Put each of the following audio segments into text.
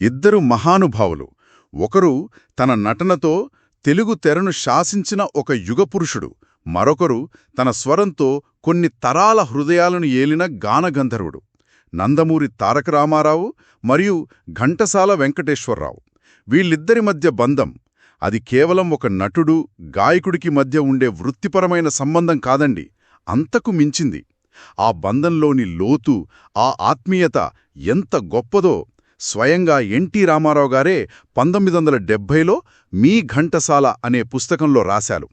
ఇద్దరు మహానుభావులు. ఒకరు తన నటనతో తెలుగు తెరను శాసించిన ఒక యుగపురుషుడు. మరొకరు తన స్వరంతో కొన్ని తరాల హృదయాలను ఏలిన గానగంధర్వుడు. నందమూరి తారక రామారావు మరియు ఘంటసాల వెంకటేశ్వరరావు. వీళ్ళిద్దరి మధ్య బంధం అది కేవలం ఒక నటుడు గాయకుడికి మధ్య ఉండే వృత్తిపరమైన సంబంధం కాదండి అంతకు మించింది. ఆ బంధంలోని లోతు ఆ ఆత్మీయత ఎంత గొప్పదో స్వయంగా ఎన్టీ రామారావు గారే పంతొమ్మిది వందల డెబ్భైలో మీ ఘంటసాల అనే పుస్తకంలో రాశారు.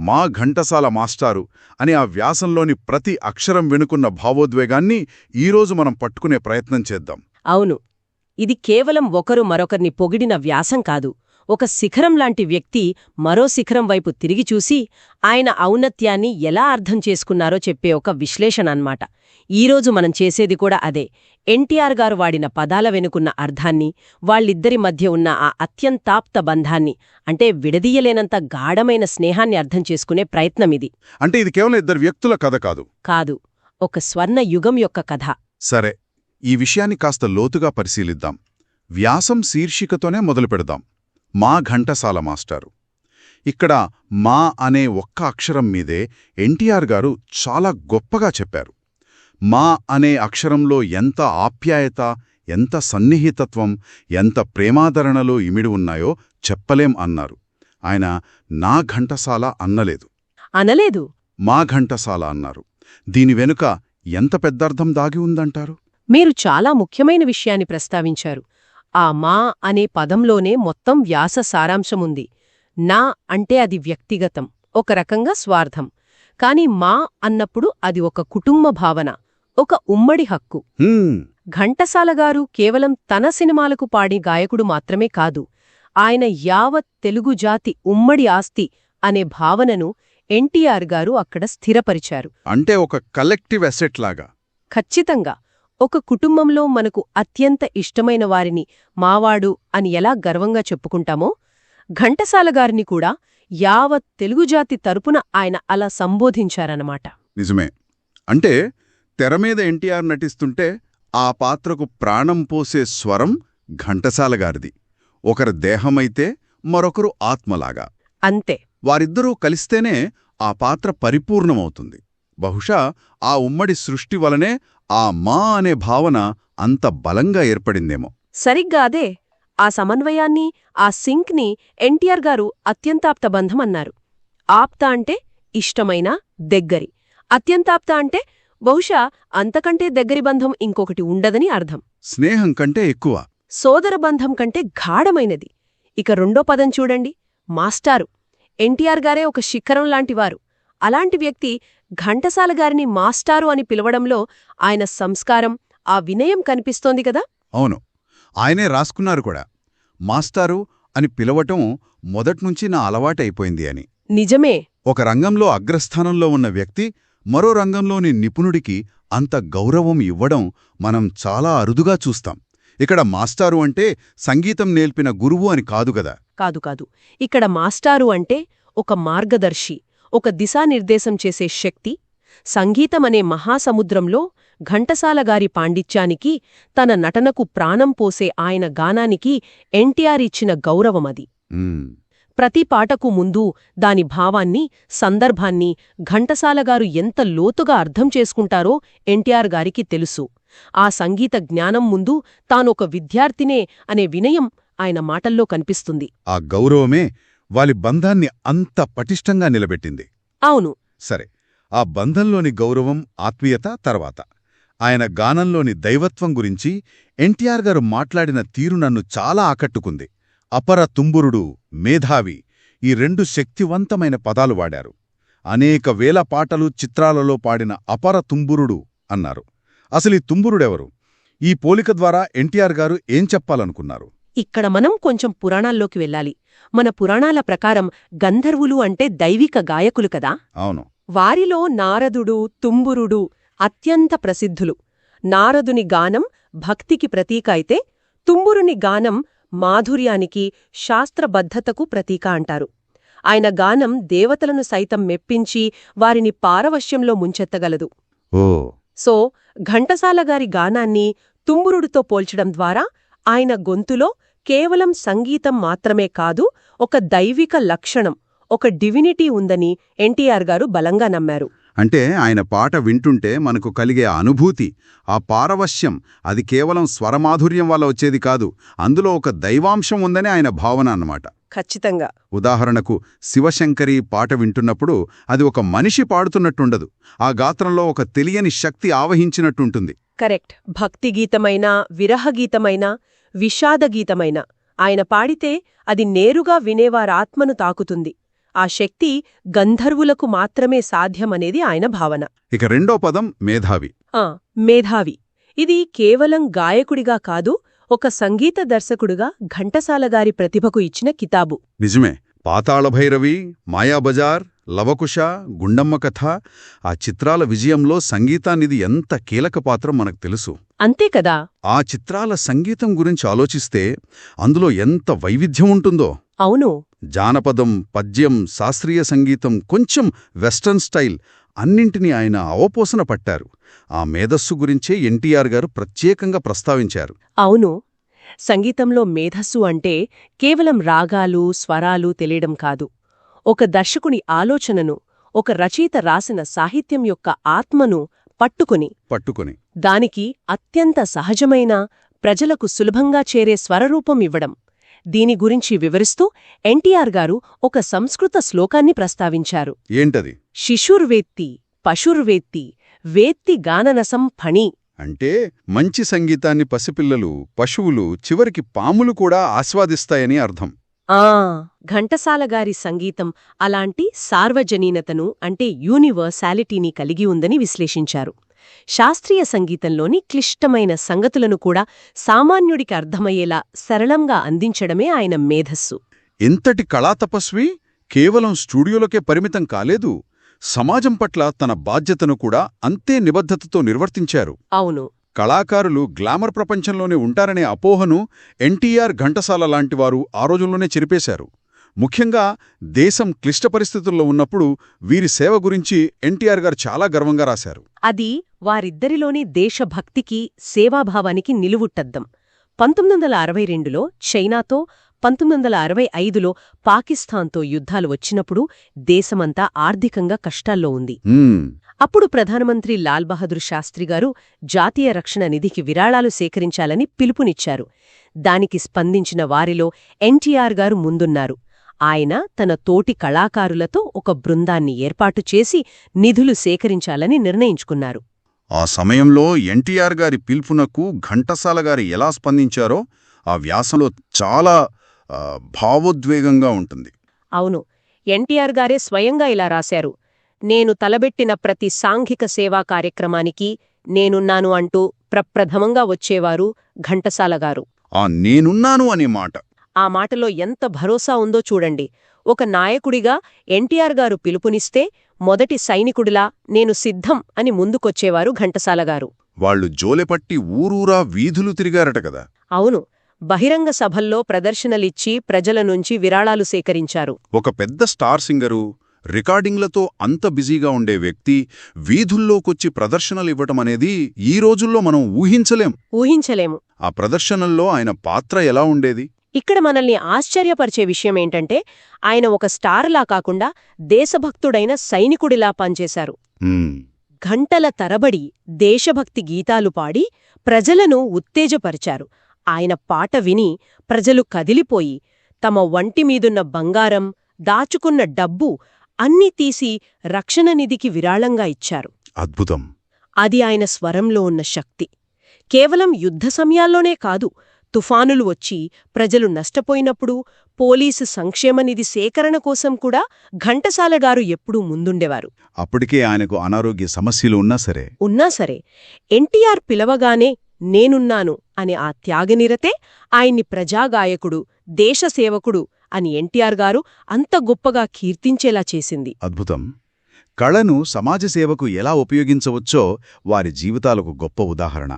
మా ఘంటసాల మాస్టారు అనే ఆ వ్యాసంలోని ప్రతి అక్షరం వెనుకున్న భావోద్వేగాన్ని ఈరోజు మనం పట్టుకునే ప్రయత్నం చేద్దాం. అవును. ఇది కేవలం ఒకరు మరొకరిని పొగిడిన వ్యాసం కాదు. ఒక శిఖరం లాంటి వ్యక్తి మరో శిఖరం వైపు తిరిగి చూసి ఆయన ఔన్నత్యాన్ని ఎలా అర్థం చేసుకున్నారో చెప్పే ఒక విశ్లేషణ అన్నమాట. ఈరోజు మనం చేసేది కూడా అదే. ఎన్టీఆర్ గారు వాడిన పదాల వెనుకున్న అర్థాన్ని వాళ్ళిద్దరి మధ్య ఉన్న ఆ అత్యంతాప్త బంధాన్ని అంటే విడదీయలేనంత గాఢమైన స్నేహాన్ని అర్థం చేసుకునే ప్రయత్నమిది అంటే ఇది కేవలం ఇద్దరు వ్యక్తుల కథ కాదు. కాదు ఒక స్వర్ణ యుగం యొక్క కథ. సరే ఈ విషయాన్ని కాస్త లోతుగా పరిశీలిద్దాం. వ్యాసం శీర్షికతోనే మొదలుపెడదాం మా ఘంటసాల మాస్టారు. ఇక్కడ మా అనే ఒక్క అక్షరం మీదే ఎన్టీఆర్ గారు చాలా గొప్పగా చెప్పారు. మా అనే అక్షరంలో ఎంత ఆప్యాయత ఎంత సన్నిహితత్వం ఎంత ప్రేమాదరణలో ఇమిడి ఉన్నాయో చెప్పలేం అన్నారు. ఆయన నా ఘంటసాల అన్నలేదు. అనలేదు. మా ఘంటసాల అన్నారు. దీని వెనుక ఎంత పెద్దర్థం దాగి ఉందంటారు? మీరు చాలా ముఖ్యమైన విషయాన్ని ప్రస్తావించారు. ఆ మా అనే పదంలోనే మొత్తం వ్యాస సారాంశముంది. నా అంటే అది వ్యక్తిగతం ఒక రకంగా స్వార్థం. కాని మా అన్నప్పుడు అది ఒక కుటుంబ భావన. ఒక ఉమ్మడి హక్కు. ఘంటసాలగారు కేవలం తన సినిమాలకు పాడి గాయకుడు మాత్రమే కాదు ఆయన యావత్ తెలుగు జాతి ఉమ్మడి ఆస్తి అనే భావనను ఎన్టీఆర్ గారు అక్కడ స్థిరపరిచారు. అంటే ఒక కలెక్టివ్ అసెట్ లాగా. ఖచ్చితంగా. ఒక కుటుంబంలో మనకు అత్యంత ఇష్టమైన వారిని మావాడు అని ఎలా గర్వంగా చెప్పుకుంటామో ఘంటసాల గారిని కూడా యావత్ తెలుగుజాతి తరపున ఆయన అలా సంబోధించారన్నమాట. నిజమే. అంటే తెరమీద ఎన్టీఆర్ నటిస్తుంటే ఆ పాత్రకు ప్రాణం పోసే స్వరం ఘంటసాల గారిది. ఒకరి దేహమైతే మరొకరు ఆత్మలాగా. అంతే. వారిద్దరూ కలిస్తేనే ఆ పాత్ర పరిపూర్ణమవుతుంది. బహుశా ఆ ఉమ్మడి సృష్టి వలనే ఆ మా అనే భావన అంత బలంగా ఏర్పడిందేమో. సరిగ్గా అదే. ఆ సమన్వయాన్ని ఆ సింక్ని ఎన్టీఆర్ గారు అత్యంతాప్త బంధం అన్నారు ఆప్త అంటే ఇష్టమైన దగ్గరి. అత్యంతాప్త అంటే బహుశా అంతకంటే దగ్గరి బంధం ఇంకొకటి ఉండదని అర్థం. స్నేహం కంటే ఎక్కువ. సోదర బంధం కంటే గాఢమైనది. ఇక రెండో పదం చూడండి. మాస్టారు. ఎన్టీఆర్ గారే ఒక శిఖరం లాంటివారు. అలాంటి వ్యక్తి ఘంటసాల గారిని మాస్టారు అని పిలవడంలో ఆయన సంస్కారం ఆ వినయం కనిపిస్తోంది కదా? అవును. ఆయనే రాసుకున్నారు కూడా. మాస్టారు అని పిలవటం మొదట్నుంచి నా అలవాటైపోయింది అని. నిజమే. ఒక రంగంలో అగ్రస్థానంలో ఉన్న వ్యక్తి మరో రంగంలోని నిపుణుడికి అంత గౌరవం ఇవ్వడం మనం చాలా అరుదుగా చూస్తాం. ఇక్కడ మాస్టారు అంటే సంగీతం నేర్పిన గురువు అని కాదు గదా. కాదు కాదు. ఇక్కడ మాస్టారు అంటే ఒక మార్గదర్శి ఒక దిశానిర్దేశం చేసే శక్తి సంగీతమనే మహాసముద్రంలో ఘంటసాల గారి పాండిత్యానికి తన నటనకు ప్రాణం పోసే ఆయన గానానికి ఎన్టీఆర్ ఇచ్చిన గౌరవమది ప్రతి పాటకు ముందు దాని భావాన్ని సందర్భాన్ని ఘంటసాలగారు ఎంత లోతుగా అర్థం చేసుకుంటారో ఎన్టీఆర్ గారికి తెలుసు. ఆ సంగీత జ్ఞానం ముందు తానొక విద్యార్థినే అనే వినయం ఆయన మాటల్లో కనిపిస్తుంది. ఆ గౌరవమే వారి బంధాన్ని అంత పటిష్టంగా నిలబెట్టింది. అవును. సరే ఆ బంధంలోని గౌరవం ఆత్మీయత తర్వాత. ఆయన గానంలోని దైవత్వం గురించి ఎన్టీఆర్ గారు మాట్లాడిన తీరు నన్ను చాలా ఆకట్టుకుంది. అపర తుంబురుడు మేధావి ఈ రెండు శక్తివంతమైన పదాలు వాడారు. అనేక వేల పాటలు చిత్రాలలో పాడిన అపర తుంబురుడు అన్నారు. అసలు ఈ తుంబురుడెవరు? ఈ పోలిక ద్వారా ఎన్టీఆర్ గారు ఏం చెప్పాలనుకున్నారు? ఇక్కడ మనం కొంచెం పురాణాల్లోకి వెళ్ళాలి. మన పురాణాల ప్రకారం గంధర్వులు అంటే దైవిక గాయకులు కదా? అవును. వారిలో నారదుడు తుంబురుడు అత్యంత ప్రసిద్ధులు. నారదుని గానం భక్తికి ప్రతీక అయితే తుంబురుని గానం మాధుర్యానికి శాస్త్రబద్ధతకు ప్రతీక అంటారు. ఆయన గానం దేవతలను సైతం మెప్పించి వారిని పారవశ్యంలో ముంచెత్తగలదు. సో ఘంటసాల గారి గానాన్ని తుంబురుడితో పోల్చడం ద్వారా ఆయన గొంతులో కేవలం సంగీతం మాత్రమే కాదు ఒక దైవిక లక్షణం ఒక డివినిటీ ఉందని ఎన్టీఆర్ గారు బలంగా నమ్మారు. అంటే ఆయన పాట వింటుంటే మనకు కలిగే అనుభూతి ఆ పారవశ్యం అది కేవలం స్వరమాధుర్యం వల్ల వచ్చేది కాదు అందులో ఒక దైవాంశం ఉందని ఆయన భావన అన్నమాట. ఖచ్చితంగా. ఉదాహరణకు శివశంకరి పాట వింటున్నప్పుడు అది ఒక మనిషి పాడుతున్నట్టుండదు ఆ గాత్రంలో ఒక తెలియని శక్తి ఆవహించినట్టుంటుంది. కరెక్ట్. భక్తి గీతమైన విరహ గీతమైన విషాద గీతమైన ఆయన పాడితే అది నేరుగా వినేవారాత్మను తాకుతుంది. ఆ శక్తి గంధర్వులకు మాత్రమే సాధ్యమనేది ఆయన భావన. ఇక రెండో పదం మేధావి. ఆ మేధావి. ఇది కేవలం గాయకుడిగా కాదు ఒక సంగీత దర్శకుడిగా ఘంటసాలగారి ప్రతిభకు ఇచ్చిన కితాబు. నిజమే పాతాళభైరవి మాయాబజార్ లవకుశ గుండమ్మ కథ ఆ చిత్రాల విజయంలో సంగీతానిది ఎంత కీలక పాత్ర మనకు తెలుసు. అంతే కదా? ఆ చిత్రాల సంగీతం గురించి ఆలోచిస్తే అందులో ఎంత వైవిధ్యం ఉంటుందో. అవును. జానపదం పద్యం శాస్త్రీయ సంగీతం కొంచెం వెస్టర్న్ స్టైల్ అన్నింటినీ ఆయన అవపోసన పట్టారు. ఆ మేధస్సు గురించే ఎన్టీఆర్ గారు ప్రత్యేకంగా ప్రస్తావించారు. అవును. సంగీతంలో మేధస్సు అంటే కేవలం రాగాలు స్వరాలు తెలియడం కాదు. ఒక దర్శకుని ఆలోచనను ఒక రచయిత రాసిన సాహిత్యం యొక్క ఆత్మను పట్టుకుని పట్టుకొని. దానికి అత్యంత సహజమైన ప్రజలకు సులభంగా చేరే స్వరరూపం ఇవ్వడం. దీని గురించి వివరిస్తూ ఎన్టీఆర్ గారు ఒక సంస్కృత శ్లోకాన్ని ప్రస్తావించారు. ఏంటది? శిశుర్వేత్తి పశుర్వేత్తి వేత్తి గాననసం ఫణి. అంటే మంచి సంగీతాన్ని పసిపిల్లలు పశువులు చివరికి పాములు కూడా ఆస్వాదిస్తాయని అర్థం. ఆ ఘంటసాలగారి సంగీతం అలాంటి సార్వజనీనతను అంటే యూనివర్సాలిటీని కలిగి ఉందని విశ్లేషించారు. శాస్త్రీయ సంగీతంలోని క్లిష్టమైన సంగతులను కూడా సామాన్యుడికి అర్థమయ్యేలా సరళంగా అందించడమే ఆయన మేధస్సు. ఇంతటి కళాతపస్వి కేవలం స్టూడియోలకే పరిమితం కాలేదు సమాజం పట్ల తన బాధ్యతను కూడా అంతే నిబద్ధతతో నిర్వర్తించారు. అవును. కళాకారులు గ్లామర్ ప్రపంచంలోనే ఉంటారనే అపోహను ఎన్టీఆర్ ఘంటసాల లాంటివారు ఆ రోజుల్లోనే చెరిపేశారు. ముఖ్యంగా దేశం క్లిష్ట పరిస్థితుల్లో ఉన్నప్పుడు వీరి సేవ గురించి ఎన్టీఆర్ గారు చాలా గర్వంగా రాశారు. అది వారిద్దరిలోని దేశభక్తికి సేవాభావానికి నిలువుట్టద్దం పంతొమ్మిది వందల అరవై రెండులో చైనాతో పంతొమ్మిది వందల అరవై ఐదులో పాకిస్తాన్తో యుద్ధాలు వచ్చినప్పుడు దేశమంతా ఆర్థికంగా కష్టాల్లో ఉంది. అప్పుడు ప్రధానమంత్రి లాల్ బహదూర్ శాస్త్రి గారు జాతీయ రక్షణ నిధికి విరాళాలు సేకరించాలని పిలుపునిచ్చారు. దానికి స్పందించిన వారిలో ఎన్టీఆర్ గారు ముందున్నారు. ఆయన తన తోటి కళాకారులతో ఒక బృందాన్ని ఏర్పాటు చేసి నిధులు సేకరించాలని నిర్ణయించుకున్నారు. ఆ సమయంలో ఎన్టీఆర్ గారి పిలుపునకు ఘంటసాల గారు ఎలా స్పందించారో ఆ వ్యాసంలో చాలా భావోద్వేగంగా ఉంటుంది. అవును ఎన్టీఆర్ గారే స్వయంగా ఇలా రాశారు. నేను తలబెట్టిన ప్రతి సాంఘిక సేవా కార్యక్రమానికి నేనున్నాను అంటూ ప్రప్రథమంగా వచ్చేవారు ఘంటసాల గారు. ఆ నేనున్నాను అనే మాట ఆ మాటలో ఎంత భరోసా ఉందో చూడండి. ఒక నాయకుడిగా ఎన్టీఆర్ గారు పిలుపునిస్తే మొదటి సైనికుడిలా నేను సిద్ధం అని ముందుకొచ్చేవారు ఘంటసాల గారు వాళ్ళు జోలెపట్టి ఊరూరా వీధులు తిరిగారట కదా. అవును బహిరంగ సభల్లో ప్రదర్శనలిచ్చి ప్రజల నుంచి విరాళాలు సేకరించారు. ఒక పెద్ద స్టార్ సింగరు రికార్డింగ్లతో అంత బిజీగా ఉండే వ్యక్తి వీధుల్లోకొచ్చి ప్రదర్శనలు ఇవ్వటం అనేది ఈ రోజుల్లో మనం ఊహించలేం. ఊహించలేము. ఆ ప్రదర్శనల్లో ఆయన పాత్ర ఎలా ఉండేది? ఇక్కడ మనల్ని ఆశ్చర్యపరిచే విషయం ఏంటంటే ఆయన ఒక స్టార్లా కాకుండా దేశభక్తుడైన సైనికుడిలా పనిచేశారు. గంటల తరబడి దేశభక్తి గీతాలు పాడి ప్రజలను ఉత్తేజపరిచారు. ఆయన పాట విని ప్రజలు కదిలిపోయి తమ వంటి మీదున్న బంగారం దాచుకున్న డబ్బు అన్నీ తీసి రక్షణ నిధికి విరాళంగా ఇచ్చారు. అద్భుతం. అది ఆయన స్వరంలో ఉన్న శక్తి. కేవలం యుద్ధ సమయాల్లోనే కాదు తుఫానులు వచ్చి ప్రజలు నష్టపోయినప్పుడు పోలీసు సంక్షేమ నిధి సేకరణ కోసం కూడా ఘంటసాలగారు ఎప్పుడూ ముందుండేవారు. అప్పటికే ఆయనకు అనారోగ్య సమస్యలు ఉన్నా సరే. ఉన్నా సరే ఎన్టీఆర్ పిలవగానే నేనున్నాను అనే ఆ త్యాగనిరతే ఆయన్ని ప్రజాగాయకుడు దేశసేవకుడు అని ఎన్టీఆర్ గారు అంత గొప్పగా కీర్తించేలా చేసింది. అద్భుతం. కళను సమాజ సేవకు ఎలా ఉపయోగించవచ్చో వారి జీవితాలకు గొప్ప ఉదాహరణ.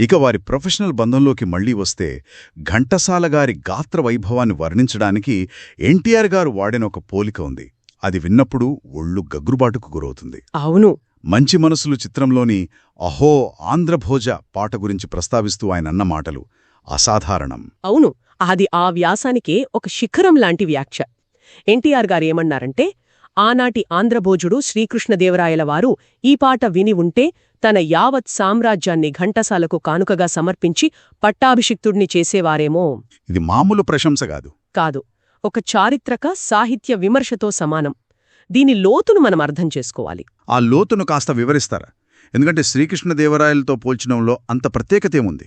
ఇక వారి ప్రొఫెషనల్ బంధంలోకి మళ్ళీ వస్తే ఘంటసాల గారి గాత్ర వైభవాన్ని వర్ణించడానికి ఎన్టీఆర్ గారు వాడిన ఒక పోలిక ఉంది. అది విన్నప్పుడు ఒళ్ళు గగ్రుబాటుకు గురవుతుంది. అవును. మంచి మనసులు చిత్రంలోని అహో ఆంధ్రభోజ పాట గురించి ప్రస్తావిస్తూ ఆయన అన్న మాటలు అసాధారణం. అవును. అది ఆ వ్యాసానికే ఒక శిఖరం లాంటి వ్యాఖ్య. ఎన్టీఆర్ గారేమన్నారంటే ఆనాటి ఆంధ్రభోజుడు శ్రీకృష్ణదేవరాయల వారు ఈ పాట విని ఉంటే తన యావత్ సామ్రాజ్యాన్ని ఘంటసాలకు కానుకగా సమర్పించి పట్టాభిషిక్తుడిని చేసేవారేమో. ఇది మామూలు ప్రశంస కాదు. కాదు. ఒక చారిత్రక సాహిత్య విమర్శతో సమానం. దీని లోతును మనం అర్థం చేసుకోవాలి. ఆ లోతును కాస్త వివరిస్తారా? ఎందుకంటే శ్రీకృష్ణదేవరాయలతో పోల్చడంలో అంత ప్రత్యేకతేముంది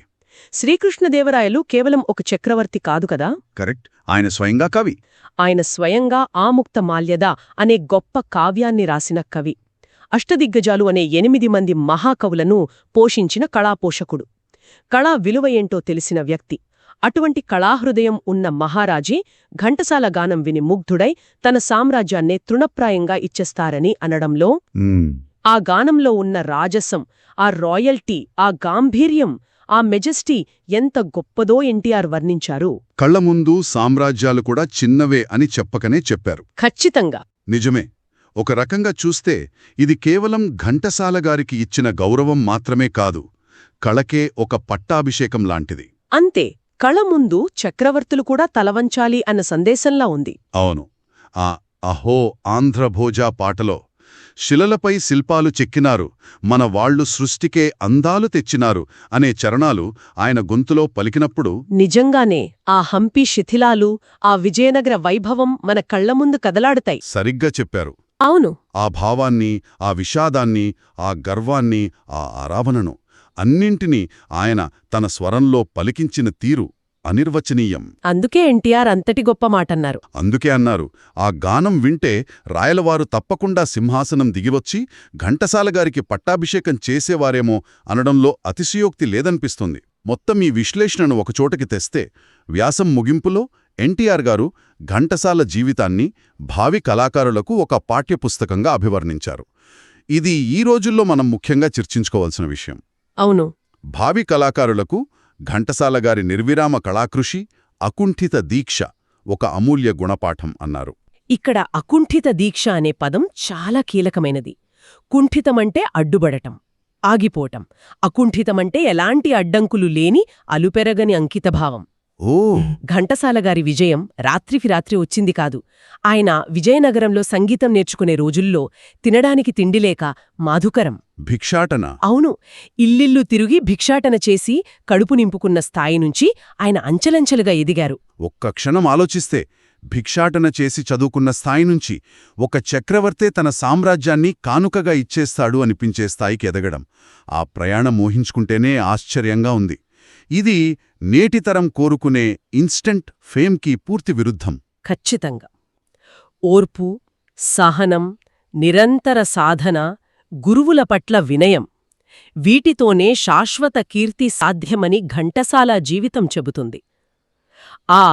శ్రీకృష్ణదేవరాయలు కేవలం ఒక చక్రవర్తి కాదు కదా? కరెక్ట్. ఆయన స్వయంగా కవి. ఆయన స్వయంగా ఆముక్త మాల్యద అనే గొప్ప కావ్యాన్ని రాసిన కవి. అష్టదిగ్గజాలు అనే ఎనిమిది మంది మహాకవులను పోషించిన కళాపోషకుడు. కళా విలువ ఏంటో తెలిసిన వ్యక్తి. అటువంటి కళాహృదయం ఉన్న మహారాజీ ఘంటసాల గానం విని ముగ్ధుడై తన సామ్రాజ్యాన్నే తృణప్రాయంగా ఇచ్చేస్తారని అనడంలో. ఆ గానంలో ఉన్న రాజసం ఆ రాయల్టీ ఆ గాంభీర్యం ఆ మెజెస్టీ ఎంత గొప్పదో ఎన్టీఆర్ వర్ణించారు. కళ్ళ ముందు సామ్రాజ్యాలు కూడా చిన్నవే అని చెప్పకనే చెప్పారు. ఖచ్చితంగా. నిజమే. ఒక రకంగా చూస్తే ఇది కేవలం ఘంటసాల గారికి ఇచ్చిన గౌరవం మాత్రమే కాదు కళకే ఒక పట్టాభిషేకం లాంటిది. అంతే కళ ముందు చక్రవర్తులు కూడా తలవంచాలి అన్న సందేశంలా ఉంది. అవును ఆ అహో ఆంధ్రభోజా పాటలో శిలలపై శిల్పాలు చెక్కినారు మన వాళ్ళు సృష్టికే అందాలు తెచ్చినారు అనే చరణాలు ఆయన గొంతులో పలికినప్పుడు నిజంగానే ఆ హంపి శిథిలాలు ఆ విజయనగర వైభవం మన కళ్ళ ముందు కదలాడుతాయి. సరిగ్గా చెప్పారు. అవును. ఆ భావాన్ని ఆ విషాదాన్ని ఆ గర్వాన్ని ఆ ఆరావణను అన్నింటినీ ఆయన తన స్వరంలో పలికించిన తీరు అనిర్వచనీయం. అందుకే ఎన్టీఆర్ అంతటి గొప్ప మాటన్నారు. అందుకే అన్నారు ఆ గానం వింటే రాయలవారు తప్పకుండా సింహాసనం దిగివచ్చి ఘంటసాలగారికి పట్టాభిషేకం చేసేవారేమో అనడంలో అతిశయోక్తి లేదనిపిస్తుంది. మొత్తం ఈ విశ్లేషణను ఒకచోటకి తెస్తే వ్యాసం ముగింపులో ఎన్టీఆర్ గారు ఘంటసాల జీవితాన్ని భావి కళాకారులకు ఒక పాఠ్యపుస్తకంగా అభివర్ణించారు. ఇది ఈ రోజుల్లో మనం ముఖ్యంగా చర్చించుకోవాల్సిన విషయం. అవును. భావి కళాకారులకు ఘంటసాల గారి నిర్విరామ కళాకృషి అకుంఠిత దీక్ష ఒక అమూల్య గుణపాఠం అన్నారు. ఇక్కడ అకుంఠిత దీక్ష అనే పదం చాలా కీలకమైనది. కుంఠితమంటే అడ్డుబడటం ఆగిపోవటం. అకుంఠితమంటే ఎలాంటి అడ్డంకులు లేని అలుపెరగని అంకితభావం. ఓ. ఘంటసాలగారి విజయం రాత్రికి రాత్రి వచ్చింది కాదు. ఆయన విజయనగరంలో సంగీతం నేర్చుకునే రోజుల్లో తినడానికి తిండిలేక మాధుకరం. భిక్షాటన. అవును ఇల్లిల్లు తిరిగి భిక్షాటన చేసి కడుపు నింపుకున్న స్థాయి నుంచి ఆయన అంచెలంచెలుగా ఎదిగారు. ఒక్క క్షణం ఆలోచిస్తే భిక్షాటన చేసి చదువుకున్న స్థాయి నుంచి ఒక చక్రవర్తే తన సామ్రాజ్యాన్ని కానుకగా ఇచ్చేస్తాడు అనిపించే స్థాయికి ఎదగడం. ఆ ప్రయాణం ఊహించుకుంటేనే ఆశ్చర్యంగా ఉంది. ఇది నేటితరం కోరుకునే ఇన్స్టంట్ ఫేమ్కి పూర్తి విరుద్ధం. ఖచ్చితంగా. ఓర్పు సహనం నిరంతర సాధన గురువుల పట్ల వినయం వీటితోనే శాశ్వత కీర్తి సాధ్యమని ఘంటసాల జీవితం చెబుతుంది. ఆ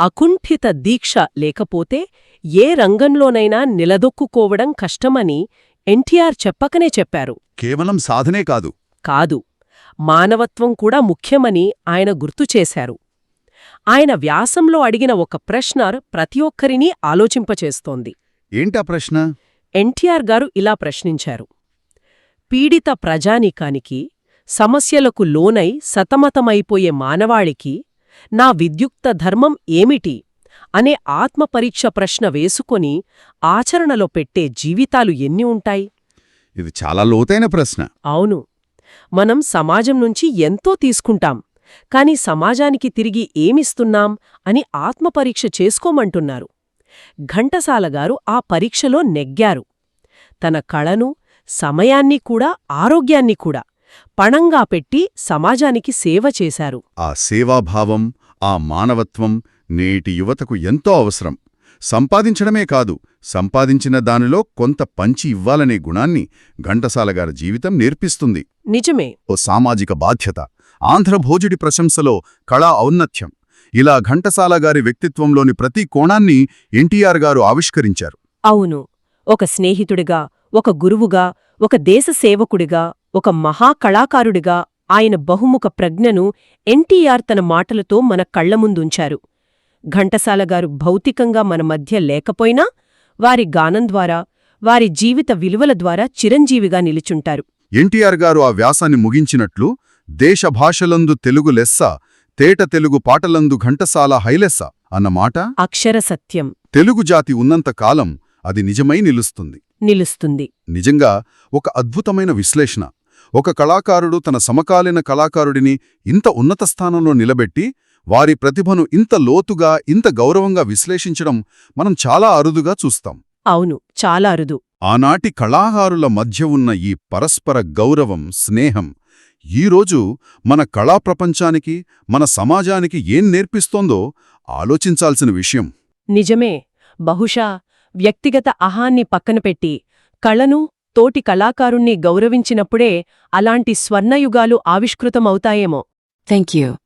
అకుంఠిత దీక్ష లేకపోతే ఏ రంగంలోనైనా నిలదొక్కుకోవడం కష్టమని ఎన్టీఆర్ చెప్పకనే చెప్పారు. కేవలం సాధనే కాదు. కాదు. మానవత్వం కూడా ముఖ్యమని ఆయన గుర్తుచేశారు ఆయన వ్యాసంలో అడిగిన ఒక ప్రశ్న ప్రతి ఒక్కరినీ ఆలోచింపచేస్తోంది. ఏంటా ప్రశ్న? ఎన్టీఆర్ గారు ఇలా ప్రశ్నించారు. పీడిత ప్రజానీకానికి సమస్యలకు లోనై సతమతమైపోయే మానవాళికి నా విద్యుక్త ధర్మం ఏమిటి అనే ఆత్మపరీక్ష ప్రశ్న వేసుకొని ఆచరణలో పెట్టే జీవితాలు ఎన్ని ఉంటాయి? ఇది చాలా లోతైన ప్రశ్న. అవును. మనం సమాజం నుంచి ఎంతో తీసుకుంటాం. కాని సమాజానికి తిరిగి ఏమిస్తున్నాం అని ఆత్మపరీక్ష చేసుకోమంటున్నారు. ఘంటసాలగారు ఆ పరీక్షలో నెగ్గారు. తన కళను సమయాన్ని కూడా ఆరోగ్యాన్ని కూడా పణంగా పెట్టి సమాజానికి సేవ చేశారు. ఆ సేవాభావం ఆ మానవత్వం నేటి యువతకు ఎంతో అవసరం. సంపాదించడమే కాదు సంపాదించిన దానిలో కొంత పంచి ఇవ్వాలనే గుణాన్ని ఘంటసాలగారి జీవితం నేర్పిస్తుంది. నిజమే. ఓ సామాజిక బాధ్యత ఆంధ్రభోజుడి ప్రశంసలో కళా ఔన్నత్యం. ఇలా ఘంటసాల గారి వ్యక్తిత్వంలోని ప్రతి కోణాన్ని ఎన్టీఆర్ గారు ఆవిష్కరించారు. అవును. ఒక స్నేహితుడిగా ఒక గురువుగా ఒక దేశ సేవకుడిగా ఒక మహాకళాకారుడిగా ఆయన బహుముఖ ప్రజ్ఞను ఎన్టీఆర్ తన మాటలతో మన కళ్ళముందుంచారు ఘంటసాలగారు భౌతికంగా మన మధ్య లేకపోయినా వారి గానం ద్వారా వారి జీవిత విలువల ద్వారా చిరంజీవిగా నిలుచుంటారు. ఎన్టీఆర్ గారు ఆ వ్యాసాన్ని ముగించినట్లు దేశ భాషలందు తెలుగు లెస్స తేట తెలుగు పాటలందు ఘంటసాల హైలెస్స అన్నమాట అక్షర సత్యం. తెలుగు జాతి ఉన్నంత కాలం అది నిజమై నిలుస్తుంది. నిలుస్తుంది. నిజంగా ఒక అద్భుతమైన విశ్లేషణ. ఒక కళాకారుడు తన సమకాలీన కళాకారుడిని ఇంత ఉన్నత స్థానంలో నిలబెట్టి వారి ప్రతిభను ఇంత లోతుగా ఇంత గౌరవంగా విశ్లేషించడం మనం చాలా అరుదుగా చూస్తాం. అవును చాలా అరుదు. ఆనాటి కళాకారుల మధ్య ఉన్న ఈ పరస్పర గౌరవం స్నేహం ఈరోజు మన కళా ప్రపంచానికి మన సమాజానికి ఏం నేర్పిస్తోందో ఆలోచించాల్సిన విషయం. నిజమే. బహుశా వ్యక్తిగత అహాన్ని పక్కనపెట్టి కళను తోటి కళాకారుణ్ణి గౌరవించినప్పుడే అలాంటి స్వర్ణయుగాలు ఆవిష్కృతమవుతాయేమో. Thank you.